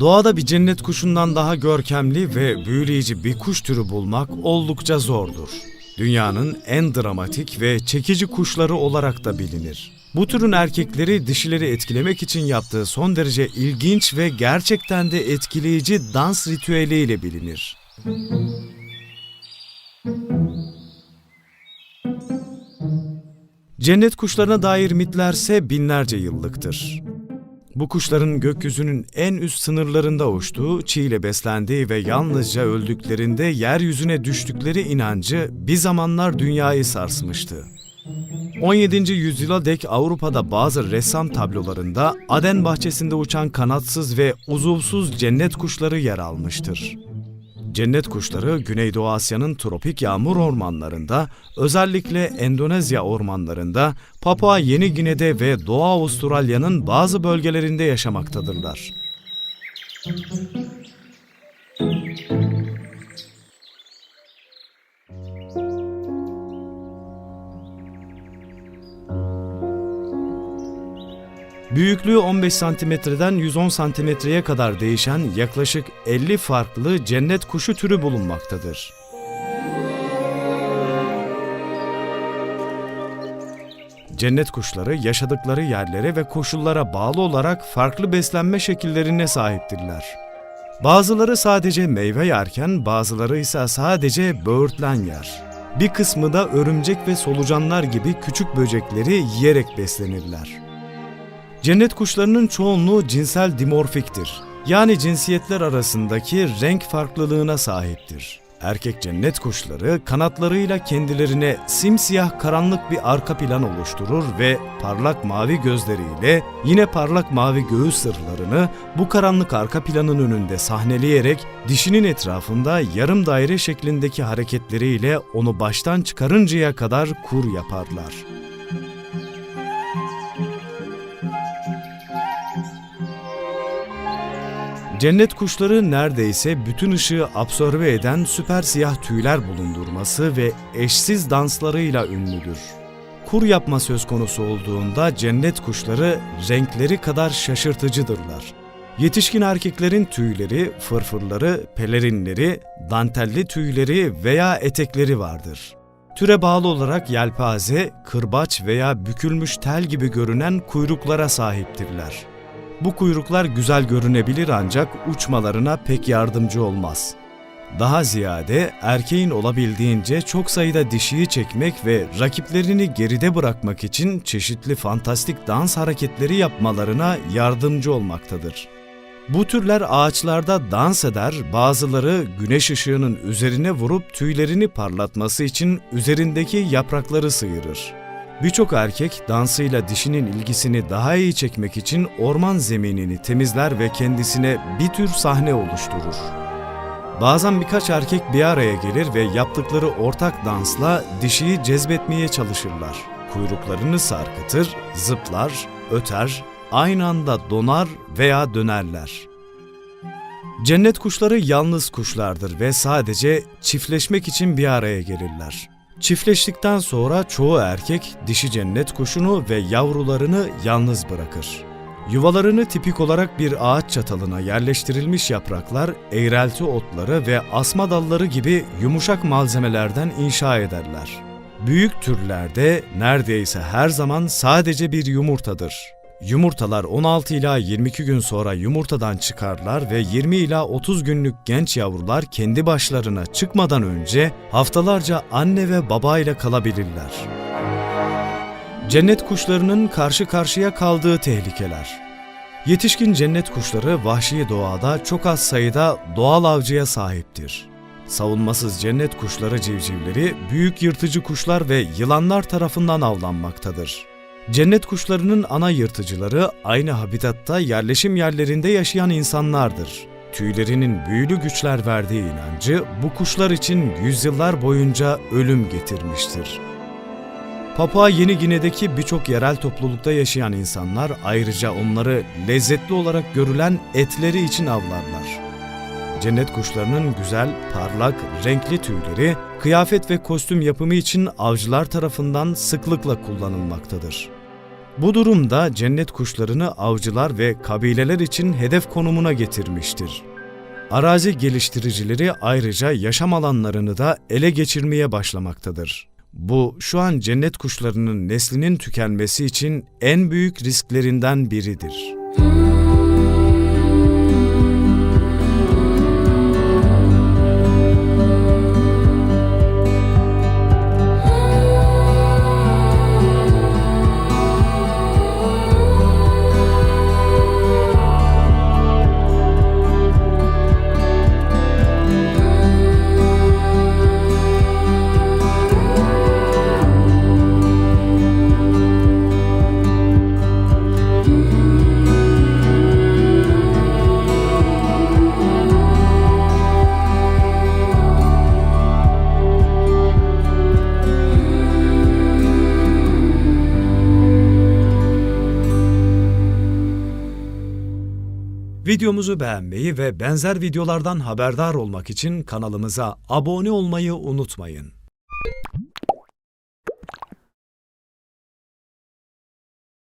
Doğada bir cennet kuşundan daha görkemli ve büyüleyici bir kuş türü bulmak oldukça zordur. Dünyanın en dramatik ve çekici kuşları olarak da bilinir. Bu türün erkekleri dişileri etkilemek için yaptığı son derece ilginç ve gerçekten de etkileyici dans ritüeliyle bilinir. Cennet kuşlarına dair mitlerse binlerce yıllıktır. Bu kuşların gökyüzünün en üst sınırlarında uçtuğu, çiğle beslendiği ve yalnızca öldüklerinde yeryüzüne düştükleri inancı bir zamanlar dünyayı sarsmıştı. 17. yüzyıla dek Avrupa'da bazı ressam tablolarında Aden bahçesinde uçan kanatsız ve uzuvsuz cennet kuşları yer almıştır. Cennet kuşları Güneydoğu Asya'nın tropik yağmur ormanlarında, özellikle Endonezya ormanlarında, Papua Yeni Gine'de ve Doğu Avustralya'nın bazı bölgelerinde yaşamaktadırlar. Büyüklüğü 15 santimetreden 110 santimetreye kadar değişen yaklaşık 50 farklı cennet kuşu türü bulunmaktadır. Cennet kuşları yaşadıkları yerlere ve koşullara bağlı olarak farklı beslenme şekillerine sahiptirler. Bazıları sadece meyve yerken bazıları ise sadece böğürtlen yer. Bir kısmı da örümcek ve solucanlar gibi küçük böcekleri yiyerek beslenirler. Cennet kuşlarının çoğunluğu cinsel dimorfiktir. Yani cinsiyetler arasındaki renk farklılığına sahiptir. Erkek cennet kuşları kanatlarıyla kendilerine simsiyah karanlık bir arka plan oluşturur ve parlak mavi gözleriyle yine parlak mavi göğüs sırlarını bu karanlık arka planın önünde sahneleyerek dişinin etrafında yarım daire şeklindeki hareketleriyle onu baştan çıkarıncaya kadar kur yaparlar. Cennet kuşları neredeyse bütün ışığı absorbe eden süper siyah tüyler bulundurması ve eşsiz danslarıyla ünlüdür. Kur yapma söz konusu olduğunda cennet kuşları renkleri kadar şaşırtıcıdırlar. Yetişkin erkeklerin tüyleri, fırfırları, pelerinleri, dantelli tüyleri veya etekleri vardır. Türe bağlı olarak yelpaze, kırbaç veya bükülmüş tel gibi görünen kuyruklara sahiptirler. Bu kuyruklar güzel görünebilir ancak uçmalarına pek yardımcı olmaz. Daha ziyade erkeğin olabildiğince çok sayıda dişiyi çekmek ve rakiplerini geride bırakmak için çeşitli fantastik dans hareketleri yapmalarına yardımcı olmaktadır. Bu türler ağaçlarda dans eder, bazıları güneş ışığının üzerine vurup tüylerini parlatması için üzerindeki yaprakları sıyırır. Birçok erkek dansıyla dişinin ilgisini daha iyi çekmek için orman zeminini temizler ve kendisine bir tür sahne oluşturur. Bazen birkaç erkek bir araya gelir ve yaptıkları ortak dansla dişiyi cezbetmeye çalışırlar. Kuyruklarını sarkıtır, zıplar, öter, aynı anda donar veya dönerler. Cennet kuşları yalnız kuşlardır ve sadece çiftleşmek için bir araya gelirler. Çiftleştikten sonra çoğu erkek dişi cennet kuşunu ve yavrularını yalnız bırakır. Yuvalarını tipik olarak bir ağaç çatalına yerleştirilmiş yapraklar, eğrelti otları ve asma dalları gibi yumuşak malzemelerden inşa ederler. Büyük türlerde neredeyse her zaman sadece bir yumurtadır. Yumurtalar 16 ila 22 gün sonra yumurtadan çıkarlar ve 20 ila 30 günlük genç yavrular kendi başlarına çıkmadan önce haftalarca anne ve babayla kalabilirler. Cennet kuşlarının karşı karşıya kaldığı tehlikeler. Yetişkin cennet kuşları vahşi doğada çok az sayıda doğal avcıya sahiptir. Savunmasız cennet kuşları civcivleri büyük yırtıcı kuşlar ve yılanlar tarafından avlanmaktadır. Cennet kuşlarının ana yırtıcıları aynı habitatta yerleşim yerlerinde yaşayan insanlardır. Tüylerinin büyülü güçler verdiği inancı bu kuşlar için yüzyıllar boyunca ölüm getirmiştir. Papua Yeni Gine'deki birçok yerel toplulukta yaşayan insanlar ayrıca onları lezzetli olarak görülen etleri için avlarlar. Cennet kuşlarının güzel, parlak, renkli tüyleri kıyafet ve kostüm yapımı için avcılar tarafından sıklıkla kullanılmaktadır. Bu durumda cennet kuşlarını avcılar ve kabileler için hedef konumuna getirmiştir. Arazi geliştiricileri ayrıca yaşam alanlarını da ele geçirmeye başlamaktadır. Bu şu an cennet kuşlarının neslinin tükenmesi için en büyük risklerinden biridir. Videomuzu beğenmeyi ve benzer videolardan haberdar olmak için kanalımıza abone olmayı unutmayın.